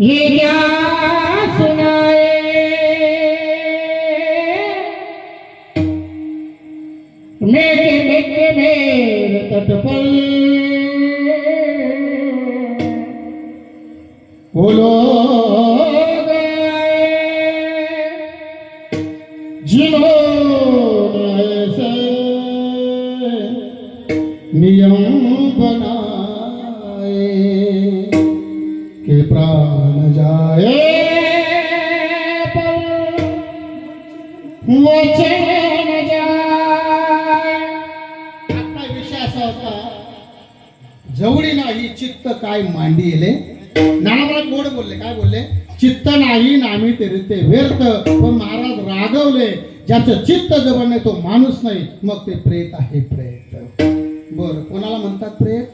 ये क्या सुनाए? मेरे मेरे मेरे तट पर बोलो जिन्होंने ऐसे नियम बना प्राण जाए वचन जाए आपला विषय असा होता जवळी नाही चित्त काय मांडी येले नानाबाई गोड बोलले काय बोलले चित्त नाही नामी तरी ते व्यर्थ पण महाराज रागवले ज्याचं चित्त जवळ नाही तो माणूस नाही मग ते प्रेत आहे प्रेत बर कोणाला म्हणतात प्रेत